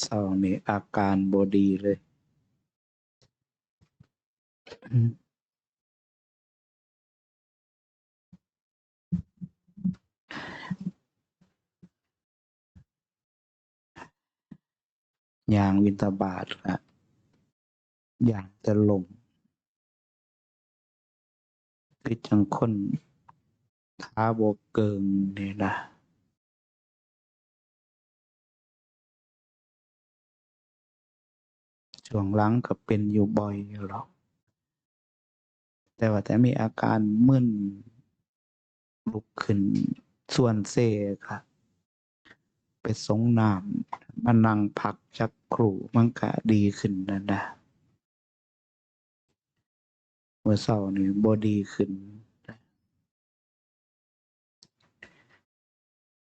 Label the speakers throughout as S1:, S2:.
S1: เศร้านี่อาการบอดีเลยอืมยางวินตาบาทละอย่างจะลมคือจังคนท้าโบเกิงนี่นะ ช่วงหลังก็เป็นอยู่บ่อยอยู่หรอก แต่ว่าแต่มีอาการมึนลุกขึ้นส่วนเซค่ะ ไปสงน้ำมานั่งพักจักครู่มันก็ดีขึ้นนะนะเมื่อเศร้านี่บอดีขึ้น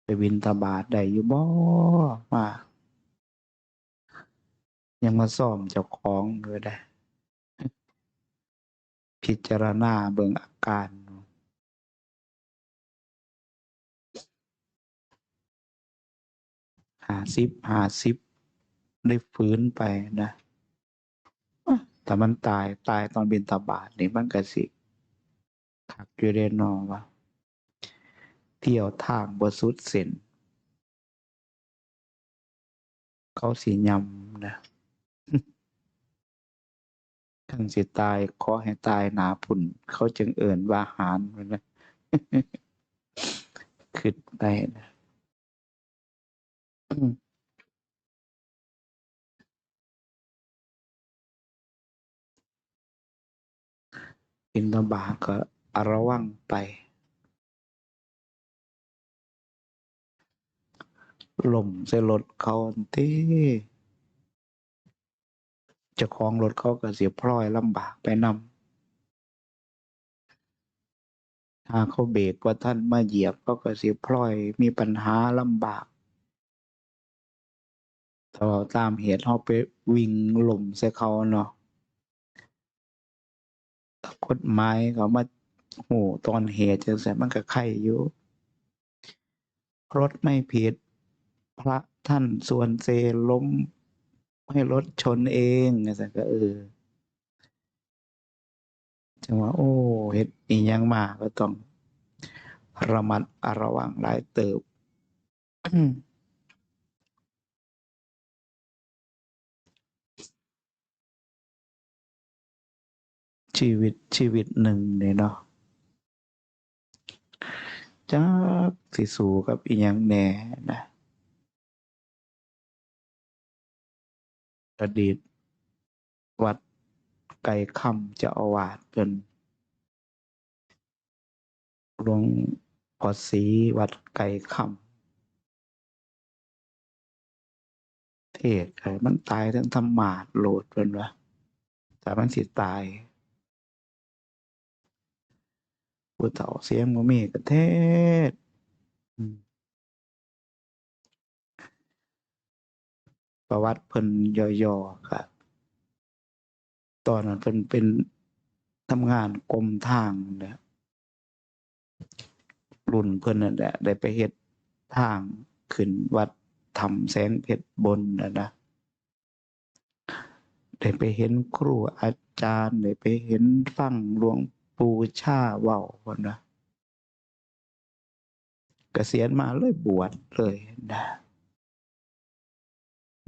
S1: ไปบินตาบาทได้อยู่บ่มา ยังมาซ่อมเจ้าของเลยได้ พิจารณาเบิ่งอาการหาสิบหาสิบได้ฟื้นไปนะแต่มันตายตายตอนบินตาบาทนี่มันก็สิขักอยู่เดนอว่าเที่ยวทางบสุดเส้นเขาสียำนะ ทั้งสิตายขอให้ตายหนาผุ่น เขาจึงเอิ่นว่าหารมันนะขึ้นได้นะอินตบาทก็อระวังไป หล่มใส่รถเขาเต้เจ้องรถเขาก็เสียพลอยลำบากไปนำถ้าเขาเบรกว่าท่านมาเหยียบเขาก็เสียพลอยมีปัญหาลำบากถ้าเราตามเหตุเขาไปวิ่งหล่มใส่เขาเนาะกฎหมายเขามาโหตอนเหตุจังใส่มันก็ไข่อยู่รถไม่ผิด พระท่านส่วนเซล้ม ให้รถชนเองไงสันก็เออจังว่า โอ้เฮ็ดอีหยังมาก็ต้องระมัดระวังหลายเติบชีวิตชีวิตหนึ่งเนี่ยเนาะจักสิสู่กับอีหยังแหน่นะ อดีต วัดไก่คำเจะอาวาสจนหลวงพอศรีวัดไก่คำเทศไก่มันตายทั้งธรรมาสโหลดเป็นวะแต่มันสิตายผู้เฒ่าเสียงบ่มีกระเทศอืม ประวัติเพิ่นย่อๆครับตอนนั้นเพิ่นเป็นทำงานกรมทางเนี่ยรุ่นเพิ่นนั่นแหละได้ไปเฮ็ดทางขึ้นวัดทำแสงเพชรบนนะนะได้ไปเห็นครูอาจารย์ได้ไปเห็นฟังหลวงปู่ชาเว้าพุ่นนะเกษียณมาเลยบวชเลยนะ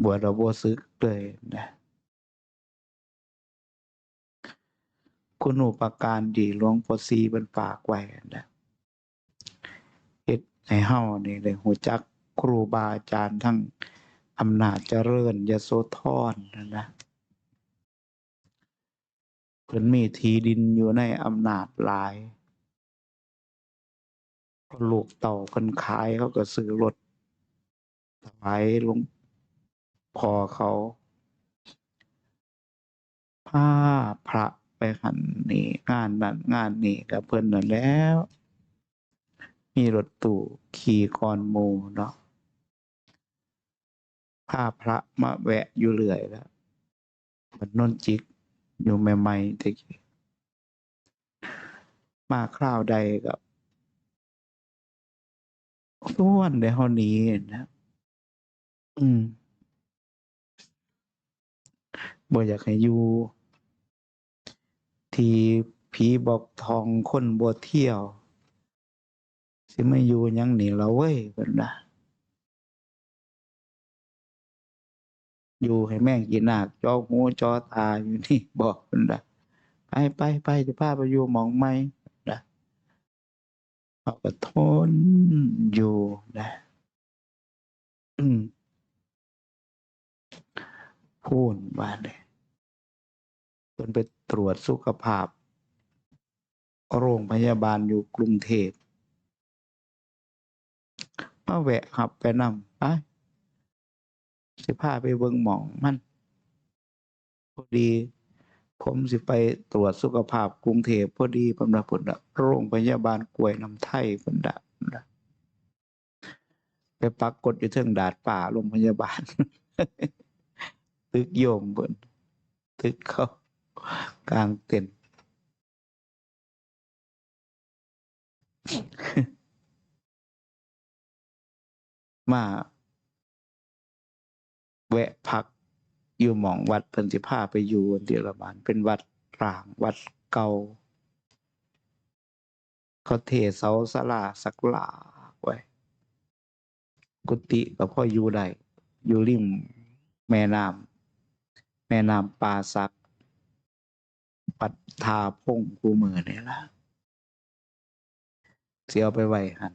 S1: บวชเราบ่ซึกเลยนะคุณูปการดีหลวงพ่อซีเพิ่นฝากไว้นะเฮ็ดให้เฮานี่ได้ฮู้จักครูบาอาจารย์ทั้งอำนาจเจริญยโสธรนะนะเพิ่นมีทีดินอยู่ในอำนาจหลายลูกเต่าเพิ่นขายเขาก็ซื้อรถถวายหลวง พอเขาพาพระไปหันนี่งานนั่นงานนี่กับเพิ่นนั่นแล้ว มีรถตู้ขี่กอนมูเนาะพาพระมาแวะอยู่เรื่อยแล้วมันนนจิกอยู่ใหม่ๆตะกี้มาคราวใดกับส่วนได้เฮานี้นะ อืม บ่อยากให้อยู่ ที่ผีบอกทองคนบ่เที่ยว สิมาอยู่หยังนี่ละเว้ยเพิ่นว่าอยู่ให้แม่งกินหนักจอหูจอตาอยู่นี่บอกเพิ่นว่าไปไปไปจะพาไปอยู่หมองใหม่นะเขาก็ทนอยู่นะอืมพูนว่าเนี่ย เพิ่นไปตรวจสุขภาพ โรงพยาบาลอยู่กรุงเทพมาแวะหับไปนำไปสิพาไปเบิ่งหมองมันพอดี ผมสิไปตรวจสุขภาพกรุงเทพพอดีพิ่าเพิ่นน่ะโรงพยาบาลกล้วยน้ำไทยเพิ่นน่ะไปปรากฏอยู่เทิงดาดป่าโรงพยาบาล ตึกโยมเพิ่นตึกเขา กลางเต็นมาแวะพักอยู่หมองวัดเพิ่นสิพาไปอยู่เดียรบานเป็นวัดร้างวัดเก่าเขาเทเสาสลาสักหลาไว้ กุฏิก็พออยู่ได้อยู่ริมแม่น้ำแม่น้ำปาสัก ปัดทาพงคูมือนี่ละเสียเอาไปไว้หัน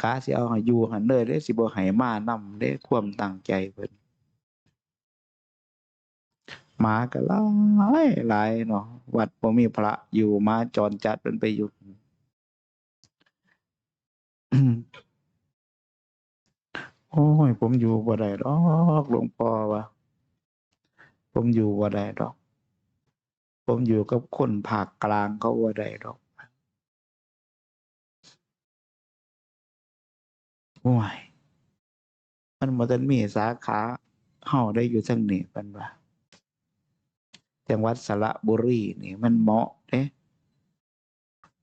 S1: กาสิเอาให้อยู่หันเลยเด้สิบ่ให้มานำเด้ความตั้งใจเพิ่นหมาก็หลายหลายเนาะวัดบ่มีพระอยู่มาจรจัดเพิ่นไปอยู่โอ้ยผมอยู่บ่ได้ดอกหลวงพ่อว่า ผมอยู่บ่ได้ดอก ผมอยู่กับคนภาคกลางเขาบ่ได้ดอกโอ้ยมันบ่ทันมีสาขาเฮาได้อยู่ทางนี้เพิ่นว่าจังหวัดสระบุรีนี่มันเหมาะเด้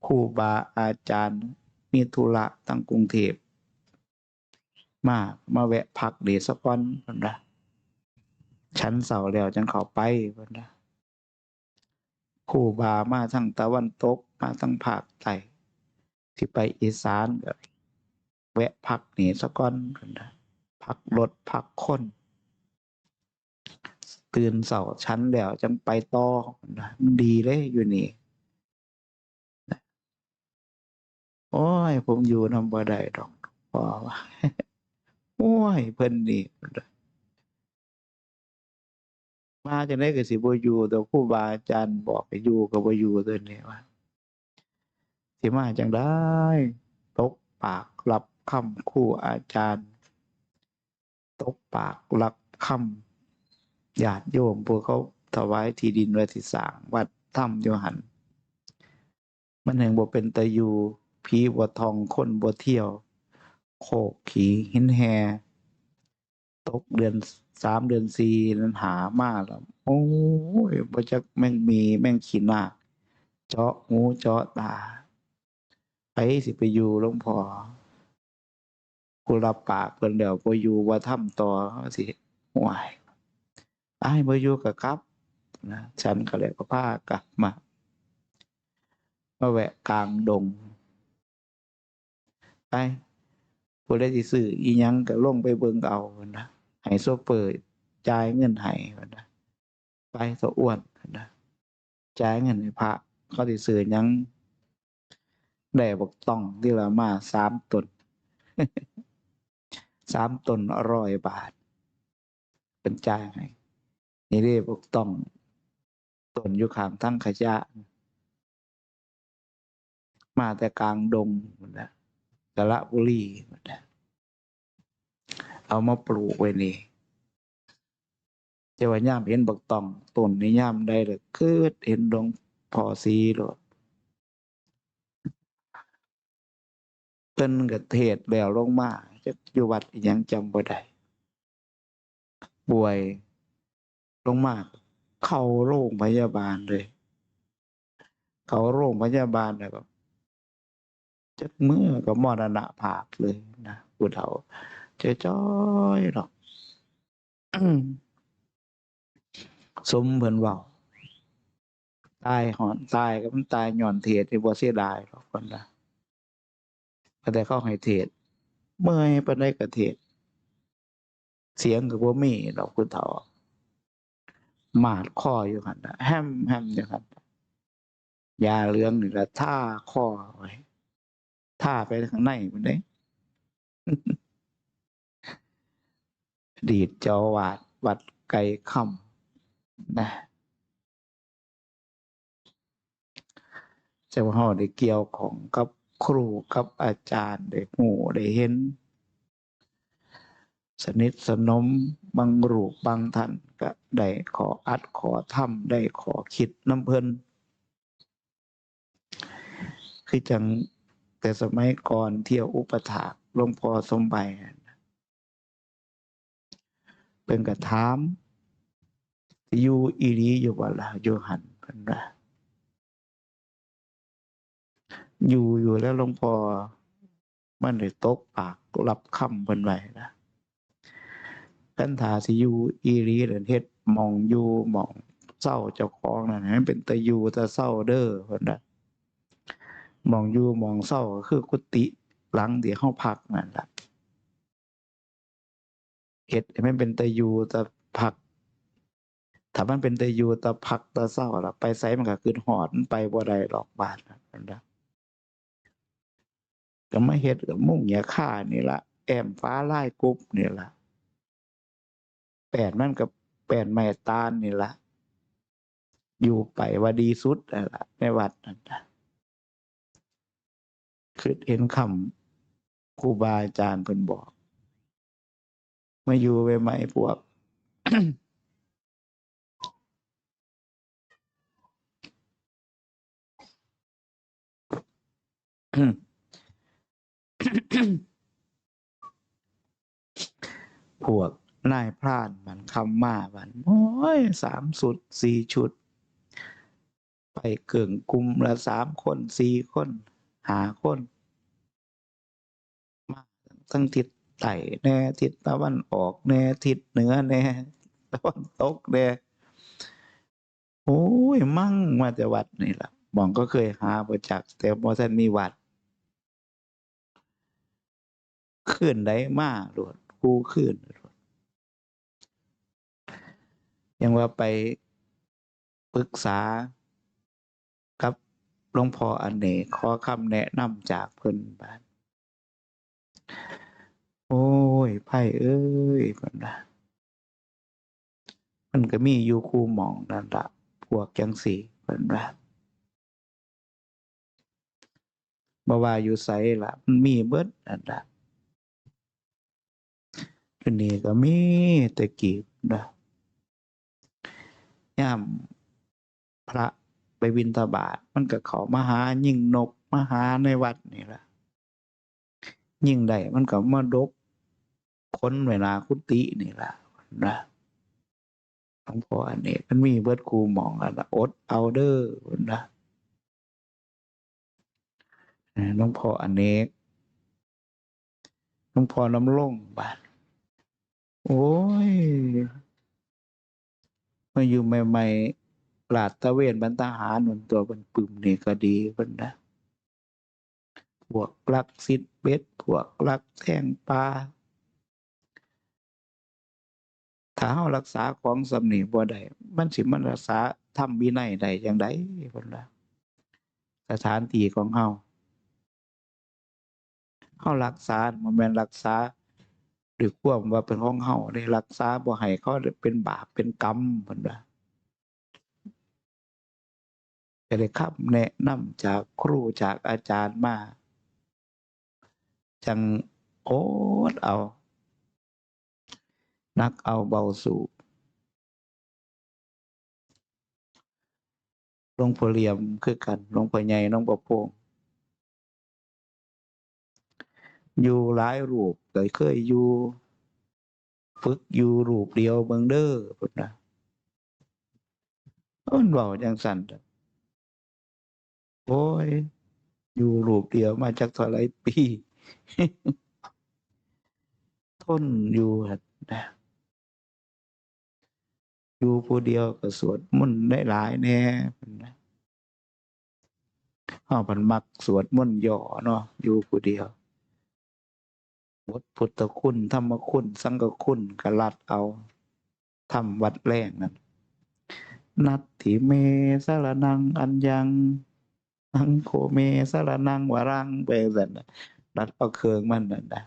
S1: ครูบาอาจารย์ มีธุระตั้งกรุงเทพมา มาแวะพักเดยวสก่อนเพิ่นว่า ชั้นเสาแล้วจังเขาไปเพิ่นว่าครูบามาทางตะวันตกมาทางภาคใต้ที่ไปอีสานก็แวะพักหนีสะก่อนเพิ่นว่าพักรถพักคนตื่นเสาชั้นแล้วจังไปต่อนะมันดีเลยอยู่นี่โอ้ย ผมอยู่นำบ่ได้ดอกพอว่าโอ้ย เพิ่นนี่ มาจังได๋ก็สิบ่อยู่แต่ครูบาอาจารย์บอกให้อยู่ก็บ่อยู่ตัวนี้ว่า สิมาจังได๋ตกปากรับคำครูอาจารย์ ตกปากรับคำญาติโยมพวกเขาถวายที่ดินไว้ที่สร้างวัดถ้ำอยู่หันมันแห่งบ่เป็นตะอยู่ผีบ่ทองคนบ่เที่ยว โคกขี่หินแฮ ตกเดือนสามเดือนสี่นั้นหามากแล้วโอ้ยบ่จักแม่งมีแม่งขี้นาคเจาะหูเจาะตาไปสิไปอยู่หลวงพ่อกูรับปากเพิ่นแล้วบ่อยู่บ่ทำต่อสิห่วยอ้บ่อยู่ก็กลับนะฉันก็เลยก็พากลับมามาแวะกลางดง ไปผู้ใดสิซื้ออีหยังก็ลงไปเบิ่งเอานะ ให้โซเฟอร์จ่ายเงินให้นะไปสะอ้วนนะจ่ายเงินให้พระเขาสิซื้อยังได้บักต้องที่ละมาสามตนสามตนร้อยบาท เป็นจ่ายให้นี่เด้บักต้องตนอยู่ข้างทั้งขยะ มาแต่กลางดงนั่นแหละสระบุรีนั่นแหละ เอามาปลูกไว้นี่จะว่าย่ามเห็นบักตองต้นนี่ย่ามได้เลยคือเห็นดงพอสีโลดเพิ่นก็เทศแล้วลงมาจะอยู่วัดยังจำบ่ได้ป่วยลงมาเข้าโรงพยาบาลเลย เขาโรงพยาบาลแล้วก็จักมือก็มรณภาพเลยนะผู้เฒ่า เจ้จ้อยหรอกสมเพิ่นเว้าตายหอนตายก็มันตายย้อนเทศที่บ่เสียดายหรอกเพิ่นน่ะก็แต่เขาให้เทศ เมื่อยปานใดก็เทศ เสียงก็บ่มีดอกผู้เฒ่าหมาดคออยู่หั่นน่ะแฮมแฮมอยู่หั่นน่ะยาเหลืองนี่ละท่าคอไว้ท่าไปข้างในพุ่นเด้ ดีตเจ้าอวาด วัดไก่คำนะเจ้าเฮาได้เกี่ยวของกับครูกับอาจารย์ได้หูได้เห็น สนิทสนมบางรูปบางท่านก็ได้ขออัดขอทำได้ขอคิดน้ำเพลินคือจังแต่สมัยก่อนเที่ยวอุปถากหลวงพ่อสมบัย เป็นกระถามอยู่อีหลีอยู่บ่ล่ะอยู่หันเพิ่นว่าอยู่อยู่แล้วหลวงพ่อมันได้ตกปากรับคำเพิ่นไว้นะคันถาสิอยู่อีหลีเดินเฮ็ดมองอยู่มองเศร้าเจ้าของนั่นให้มันเป็นตะอยู่ตะเศร้าเด้อเพิ่นน่ะมองอยู่มองเศร้าก็คือกุฏิหลังที่เฮาพักนั่นล่ะ เฮ็ดมันเป็นตะยูตะพักถ้ามันเป็นตะยูตะพักตะเศร้าล่ะไปไสมันก็ขึ้นฮอดไปบ่ได้หรอกบ้านนะเพิ่นน่ะก็มาเฮ็ดกับมุ้งเหญ้าค่านี่ล่ะแอมฟ้าไลายกบนี่ล่ะแปดมันกับแปดไม้ตาลนี่ละอยู่ไปว่าดีสุดนั่นละในวัดนั่นนะคือเห็นคำครูบาอาจารย์เพิ่นบอก มาอยู่ไปไหมพวกพวกนายพรานมันคำมาบันโอ้ยสามสุดสี่ชุด ไปเกิ่งกลุ่มละสามคนสี่คนหาคน มาทั้งทิศ ใต้แน่ทิศตะวันออกแน่ทิศเหนือแน่ตะวันตกแน่โอ้ยมั่งมาแต่วัดนี่ล่ะมองก็เคยหาประจักษ์แต่บ่ทันมีวัดขึ้นได้มาโลวดกูขึ้นโลดยังว่าไปปรึกษากับหลวงพ่ออเนกขอคำแนะนำจากเพิ่อนบ้าน โอ้ย ไพ่เอ้ยเพิ่นว่ามันก็มีอยู่คู่หมองนั่นละพวกจังสีเพิ่นว่าบ่ว่าอยู่ไสละมันมีเบิดนั่นละทีนี้ก็มีต่กีบนะย่ามพระไปบินทบาทมันก็เขามาหายิ่งนกมาหาในวัดนี่ละยิ่งใดมันก็มาดก ค้นเวลาคุตินี่แหละนะหลวงพ่ออันนี้มันมีเบิดครูมองแล้วนะอดเอาเด้อนะหลวงพ่ออันนี้หลวงพ่อน้ำลงบาดโอ้ยมาอยู่ใหม่ๆลาดตะเวนบรรทหารหนุนตัวเป็นปึมนี่ก็ดีเพิ่นนะพวกลักซิดเบ็ดพวกลักแทงปลา ถ้าเฮารักษาของสำนีบ่ได้มันสิมันรักษาทำวินัยได้จังไดเพิ่นว่าสถานที่ของเฮาเฮารักษาบ่แม่นรักษาด้วยความว่าเป็นของเฮาได้รักษาบ่ให้เขาเป็นบาปเป็นกรรมเพิ่นว่าก็ได้คำแนะนำจากครูจากอาจารย์มา จังโอดเอา นักเอาเบาสู่หลวงพ่อเหลี่ยมคือกันหลวงพ่อใหญ่หลวงพ่อโพงอยู่หลายรูปก็เคยอยู่ ฝึกอยู่รูปเดียวเบิ่งเด้อพุ่นนะอ้นเบาจังซั่นโอ้ย อยู่รูปเดียวมาจักเท่าไรปี ทนอยู่นะ อยู่ผู้เดียวก็สวดมนต์ได้หลายแน่เพิ่นนะเฮาเพันมักสวดมนต์ย่อเนาะอยู่ผู้เดียวบทพุทธคุณธรรมคุณ สังฆคุณกลัดเอาทำวัดแรงนั่นนัตถิเมสารนังอัญญังอังโคเมสารนังวารังไปสันรัดเอาเครื่องมันนั่นนะ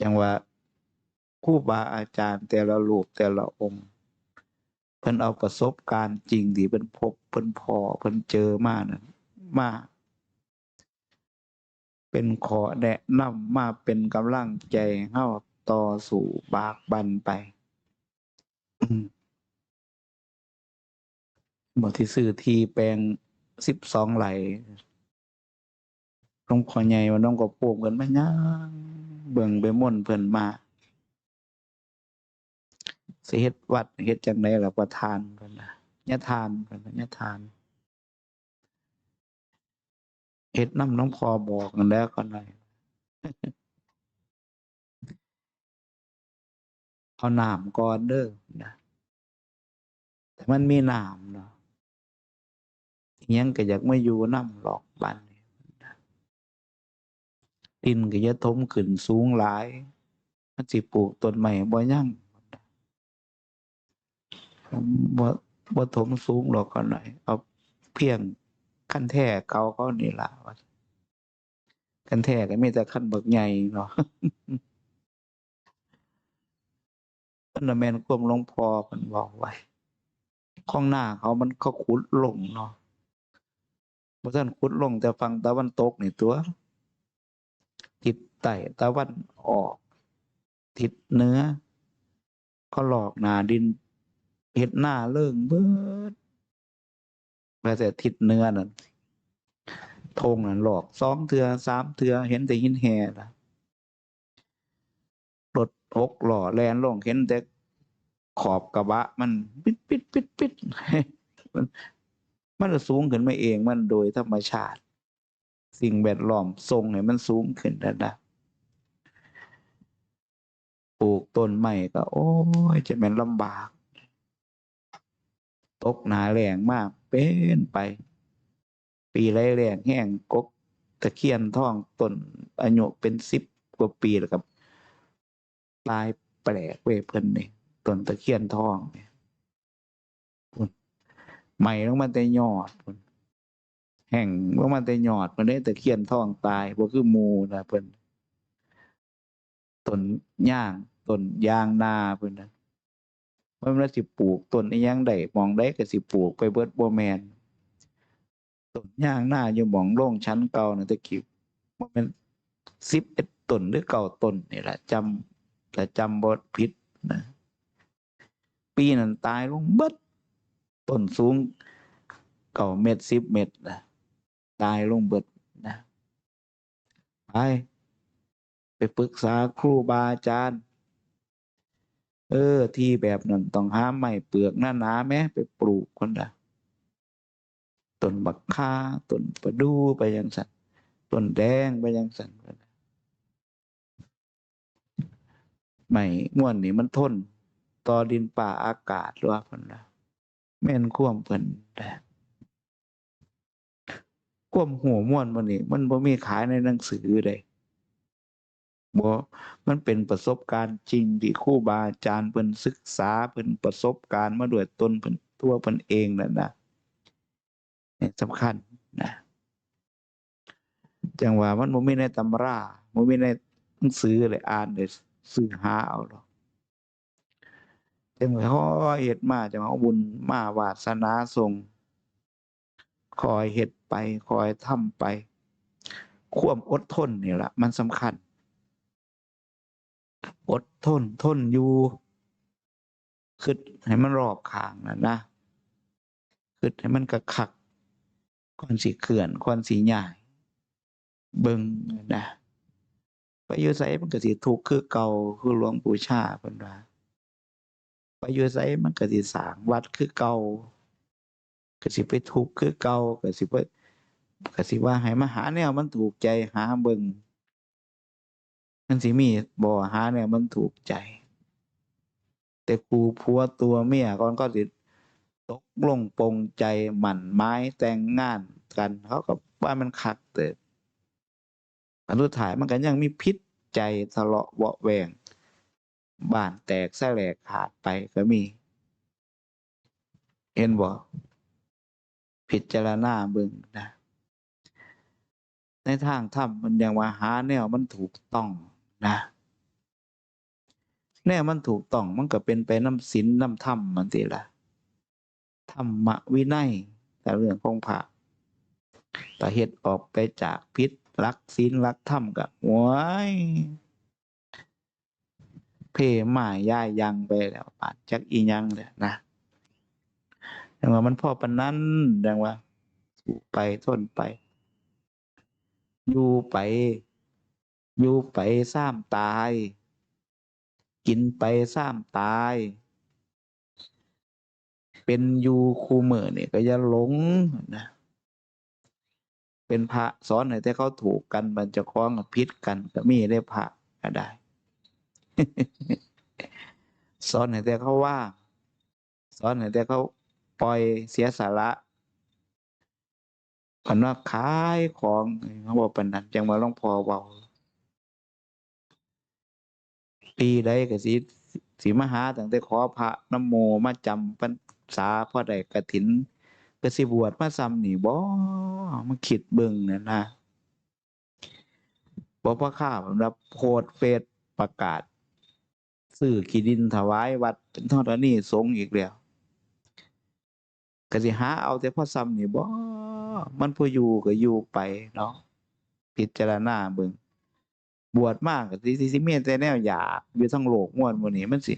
S1: จังว่า ครูบาอาจารย์ แต่ละรูปแต่ละองค์ เพิ่นเอาประสบการณ์จริงที่เพิ่นพบเพิ่นพอเพิ่นเจอมานั่นมาเป็นขอแนะนำมาเป็นกำลังใจให้เฮาต่อสู่บากบันไปอืมบ่ที่ซื้อที่แปลงสิบสองไหลหลวงพ่อใหญ่ว่าน้องก็ปลูกกันมาย่างเบิ่งไปม่วนเพิ่นมา สิเฮ็ดวัดเฮ็ดจังไดล่ะประทานเพิ่นน่ะยะทานเพิ่นน่ะยะทานเฮ็ดน้ำหลวงพอบอกนั่นแล้วก็หน่อยเอาน้ำก่อนเด้อนะแต่มันมีน้ำเนาะยังก็อยากมาอยู่น้ำหรอกบ้านดินก็จะทมขึ้นสูงหลาย มันสิปลูกต้นใหม่บ่ยัง บ่บ่ถมสูงหรอกก็หน่อย เอาเพียงขั้นแท้เกาเขานี่ละว่าขั้นแท้ก็มีแต่ขั้นบักใหญ่เนาะเพิ่นน่ะแม่นควมลงพอเพิ่นเว้าไว้ข้องหน้าเขามันเขาขุดลงเนาะบ่ทันขุดลงแต่ฟังตะวันตกนี่ตัวทิศใต้ตะวันออก ทิศเหนือเขาหลอกหนาดิน เฮ็ดหน้าเลิ่งเบิดแม้แต่ทิศเนื้อนั่นธงนั่นหลอกสองเทือสามเทือเห็นแต่หินแห่ละรถหกหล้อแลนลงเห็นแต่ขอบกระบะ มันปิดปิดปิดปิดมันมันจะสูงขึ้นมาเองมันโดยธรรมชาติ สิ่งแวดล้อมทรงให้มันสูงขึ้นนั่นะปลูกต้นไม้ก็ โอ้ยจะเป็นลำบาก ตกหนาแรงมากเป็นไป ปีไรแรงแห้งกกตะเคียนทองต้นอายุเป็นสิบกว่าปีแล้วครับตายแปลกเวเพิ่นนี่ต้นตะเคียนทองเนี่ยพุ่นใหม่ลงมาแต่ยอดพุ่นแห่งลงมาแต่ยอดมันได้ตะเคียนทองตายบ่คือมูนะเพิ่นต้นย่างต้นยางนาเพิ่นนะ มันว่าสิปลูกต้นอีหยังได้มองได้ก็สิปลูกไปเบิดบ่แมนต้นยางหน้าอยู่หมองโล่งชั้นเก่านะตะกี้บ่แม่น11ต้นหรือเก้าต้นนี่แหละจำแต่จำบ่ผิดนะปีนั้นตายลงเบิดต้นสูงเก้าเมตรสิบเมตรนะตายลงเบิดนะไปไปปรึกษาครูบาอาจารย์ เออ ที่แบบนั้นต้องหาไม้เปลือกหน้าๆแม้ไปปลูกคนละต้นบักคาต้นประดูไปยังสันต้นแดงไปยังสันไม่ม่วนนี่มันทน ต่อดินป่าอากาศหรือว่าเพิ่นละแม่นควมเพิ่นแต่ควมหัวม่วนมันนี่มันบ่มีขายในหนังสือใด บ่มันเป็นประสบการณ์จริงที่ครูบาอาจารย์เพิ่นศึกษาเพิ่นประสบการณ์มาด้วยตนเพิ่นตัวเพิ่นเองนั่นนะนี่สำคัญนะจังว่ามันบ่มีในตำราบ่มีในหนังสือเลยอ่านเลยซื้อหาเอาหรอกจังว่าคอเฮ็ดมาจังว่าบุญมาวาสนาส่งคอยเฮ็ดไปคอยทำไป ความอดทนนี่ละมันสำคัญ อดทนทนอยู่คิดให้มันรอบข้างน่ะนะคิดให้มันกระคักก่อนสิเคลื่อนก่อนสิย้ายเบิ่งนะไปอยู่ไสมันก็สิทุกคือเก่าคือหลวงปู่ชาเพิ่นว่าไปอยู่ไสมันก็สิสร้างวัดคือเก่าก็สิไปทุกข์คือเก่าก็สิไปก็สิว่าให้มาหาแนวมันถูกใจหาเบิ่ง มันสิมีบ่หาแนวมันถูกใจ แต่แต่ครูผัวตัวเมียก่อนก็สิตกลงปงใจหมั่นไม้แต่งงานกัน เขาก็ว่ามันคักเติบ อันสุดท้ายมันก็ยังมีพิษใจ ทะเลาะเบาะแวงบ้านแตกแสลกขาดไปก็มี เห็นบ่ พิจารณาเบิ่งนะ ในทางธรรมมันยังว่าหาแนวมันถูกต้อง นะแนวมันถูกต้องมันก็เป็นไปน้ำศีลน้ำธรรมมันสิละธรรมวินัยแต่เรื่องของพระแต่เฮ็ดออกไปจากพิษรักศีลรักธรรมกับว้ยเพหมาย่ายยังไปแล้วปาดจักอียังเลยนะดังว่ามันพ่อปนนั้นดังว่า สู้ไปทนไป อยู่ไป อยู่ไปซ้ำตาย กินไปซ้ำตาย เป็นอยู่คูเมอเนี่ยก็อย่าหลงนะเป็นพระสอนให้แต่เขาถูกกันบรรจคล้องกับพิษกันก็มีได้พระก็ได้สอนให้แต่เขาว่า สอนให้แต่เขาปล่อยเสียสาระกันว่าขายของเขาบอกเป็นนั้นจังว่าหลวงพอเบา ปีใดก็สิ สิมาหาตั้งแต่ขอพระนำโมมาจำพรรษาพ่อใดกฐิน ก็สิบวชมาซ้ำนี่บ่มาคิดเบิ่งนี่ยนะบ่พ่อข้าผมรับโพดเฟซประกาศซื้อขีดินถวายวัดเป็นทอดนี้สงฆ์อีกแล้วก็สิหาเอาแต่พ่อซ้ำนี่บ่มันผู้อยู่ก็อยู่ไปเนาะพิจารณาเบิ่ง บวชมากก็สิสิสิมีแต่แนวอยากอยู่ทั้งโลกม่วนหมื้นี้มันสิ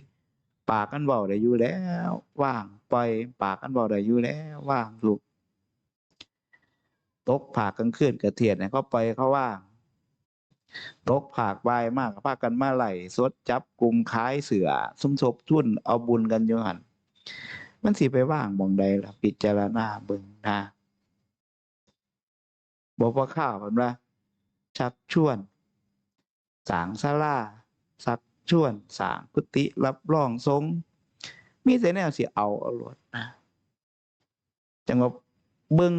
S1: ปากกันเว้าได้อยู่แล้ว ว่างปล่อยปากกันเว้าได้อยู่แล้ว ว่างลูกตกผากกลางคืนก็เทียนให้เขาปล่อยเขาว่างตกผากบายมากพากันมาไล่สดจับกลุ่มขายเสือสมทบทุนเอาบุญกันอยู่หันมันสิไปว่างมองใดล่ะพิจารณาเบิ่งนะบอกว่าข้าวเพิ่นว่าชักชวน สางศาลาชักชวนสางกุฏิรับรองสงมีแต่แนวสิเอาเอาโลดนะจังว่าเบิ่ง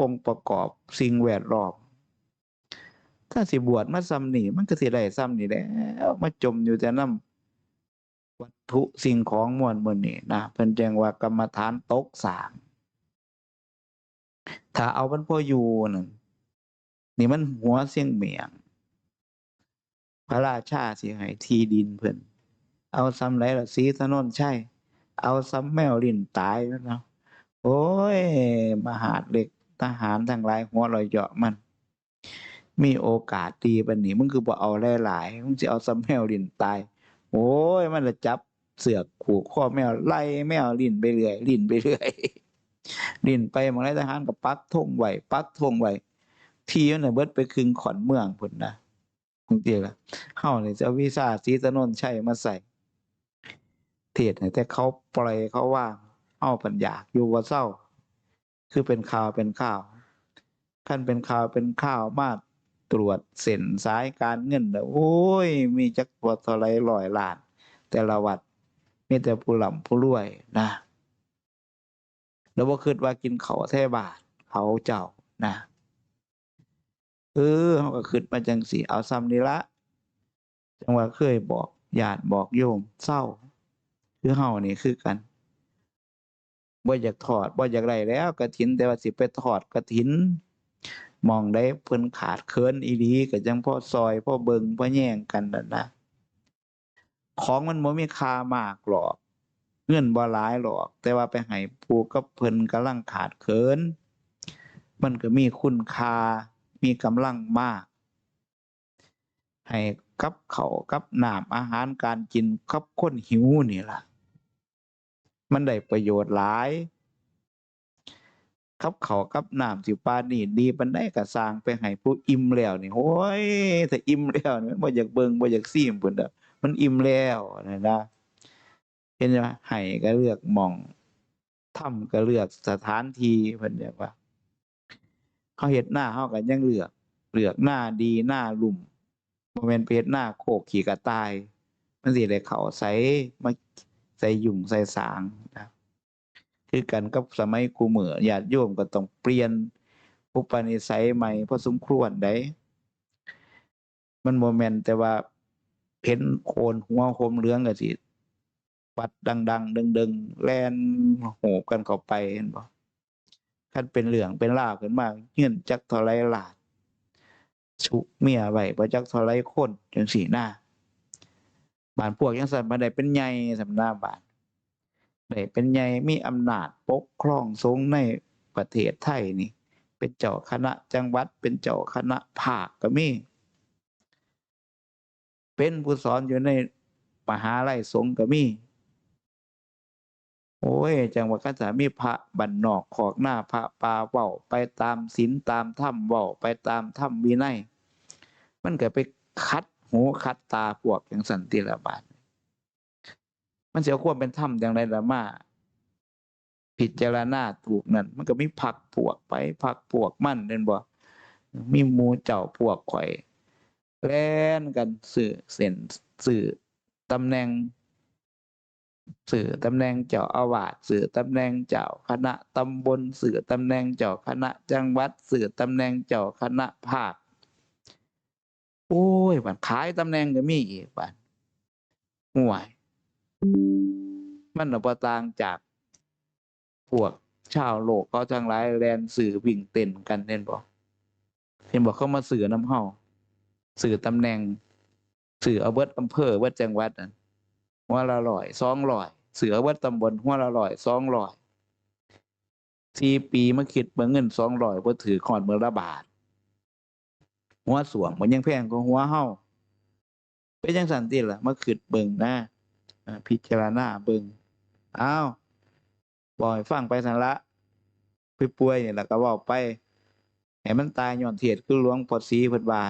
S1: องค์ประกอบสิ่งแวดล้อมถ้าสิบวชมาซ้ำนี่มันก็สิได้ซ้ำนี่แล้วมาจมอยู่แต่น้ำวัตถุสิ่งของมวลมื้อนี้นะเพิ่นแจ้งว่ากรรมฐานตกสามถ้าเอามันพออยู่นั่นนี่มันหัวเสียงเหมียง ระราชาสิให้ที่ดินเพิ่นเอาซ้ำไรล่ะสีถนนใช่ เอาซ้ำแมวลิ้นตายแล้วเนาะโอ้ย มหาดเล็กทหารทั้งหลายหัวลอยเหยาะมัน มีโอกาสดีปานนี้มึงคือบ่เอาหลายๆมึงสิเอาซ้ำแมวลิ้นตาย โอ้ย มันละจับเสือกผูกข้อแมวไล่แมวลิ้นไปเรื่อยลิ้นไปเรื่อยลิ้นไปหมองไรทหารก็ปักธงไว้ปักธงไว้ที่นั่นน่ะเบิดไปครึ่งขอนเมืองพุ่นนะ คงเตียละเฮานี่จะเอาวีซ่าสีถนนชัยมาใส่เทศให้แต่เขาปล่อยเขาว่างเฮาเพิ่นอยาอยู่บ่เศร้า คือเป็นข่าวเป็นข่าวคันเป็นข่าวเป็นข่าวมาตรวจเส้นสายการเงินแล้วโอ้ย มีจักบ่เท่าไรร้อยล้าน แต่ละวัดมีแต่ผู้ร่ำผู้รวยนะแล้วบ่าคิดว่ากินเขาวแท้บาทเขาเจ้านะ เออเขาก็คิดมาจังสิเอาซ้ำนี่ละจังว่าเคยบอกญาติบอกโยมเศร้า คือเฮานี่คือกันบ่อยากถอดบ่อยากได้แล้วกฐิน แต่ว่าสิไปถอดกฐินมองได้เพิ่นขาดเคินอีหลีก็จังพ่อซอยพ่อเบิงพ่อแย่งกันนั่นนะของมันบ่มีค่ามากหรอก เงินบ่หลายหรอก แต่ว่าไปให้ผู้กับเพิ่นกำลังขาดเคินมันก็มีคุณค่า มีกำลังมาก ให้กับเขากับน้ำอาหารการกินกับคนหิวนี่ล่ะ มันได้ประโยชน์หลายกับเขากับน้ำสิปานี่ดีปานใดก็สร้างไปให้ผู้อิ่มแล้วนี่โอ้ยถ้าอิ่มแล้วนี่มันบ่อยากเบิงบ่อยากซีมพุ่นเด้อมันอิ่มแล้วนะนะเห็นไหมให้ก็เลือกมองถ้ำก็เลือกสถานที่เพิ่นเรียกว่า เขาเฮ็ดหน้าเขาก็ยังเลือกเลือกหน้าดีหน้าลุ่มบ่แม่นไปเฮ็ดหน้าโคกขี้กระต่าย มันสิได้เขาใสมาใส่ยุ่งใส่สางนะคือกันกับสมัยกูเหมือญาติโยมก็ต้องเปลี่ยนอุปนิสัยใหม่พอสมควรได้มันโมเมนต์แต่ว่าเห็นโคนหัวโคมเลืองก็สิปัดดัง ๆ ดึงๆแล่นโหบกันเข้าไปเห็นบ่ คันเป็นเหลืองเป็นลาวขึ้นมาเงื่อนจักท่าไรลาด ชุเมียไว้บ่จักท่าไรคนจังสีหน้าบานพวกยังสันบ่ไดเป็นใหญ่สำนาบานได้เป็นใหญ่มีอำนาจปกครองสงในประเทศไทยนี่ เป็นเจ้าคณะจังหวัด เป็นเจ้าคณะภาคก็มี เป็นผู้สอนอยู่ในมหาลัยสงฆ์ก็มี โอ้ย จังหว่าก็จะมีพระบันนอกขอกหน้าพระปาเว้าไปตามศีลตามถ้ำเว้าไปตามถ้ำวินัยมันก็ไปคัดหูคัดตาพวกอย่างสันติละบาทมันเสียความเป็นถ้ำอย่างไรละมาพิดเจรณาถูกนั่น มันก็มีพักพวกไปพักพวกมั่นเด่นบ่มีมูเจ้าพวกข่อยแล่นกันสื่อเส้นสื่อตำแหน่ง สื่อตำแหน่งเจ้าอาวาสสื่อตำแหน่งเจ้าคณะตำบลสื่อตำแหน่งเจ้าคณะจังหวัดสื่อตำแหน่งเจ้าคณะภาคโอ้ยบัดขายตำแหน่งก็มีอีกบัดห่วย มันน่ะบ่ต่างจากพวกชาวโลกเขาทั้งหลายแลนสื่อวิ่งเต้นกันเห็นบ่เห็นบ่เขามาสื่อน้ำเฮาสื่อตำแหน่ง สื่อเอาเบิดอำเภอเบิดจังหวัดนั่น หัวละร้อยสองร้อยเสือเอาเบิดตำบลหัวละร้อยสองร้อยสี่ปีมาคิดเบิ่งเงินสองร้อยบ่ถือขอดมือละบาท หัวสวงมันยังแพงกว่าหัวเฮาเป็นจังสันติล่ะมาคิดเบิ่งหนะอ่าพิจารณาเบิ่งอ้าวบ่ให้ฟังไปสันละป่วยๆนี่ยแล่ะก็เว้าไปให้มันตายย้อนเทียดคือหลวงพ่อศรีเพิ่นว่า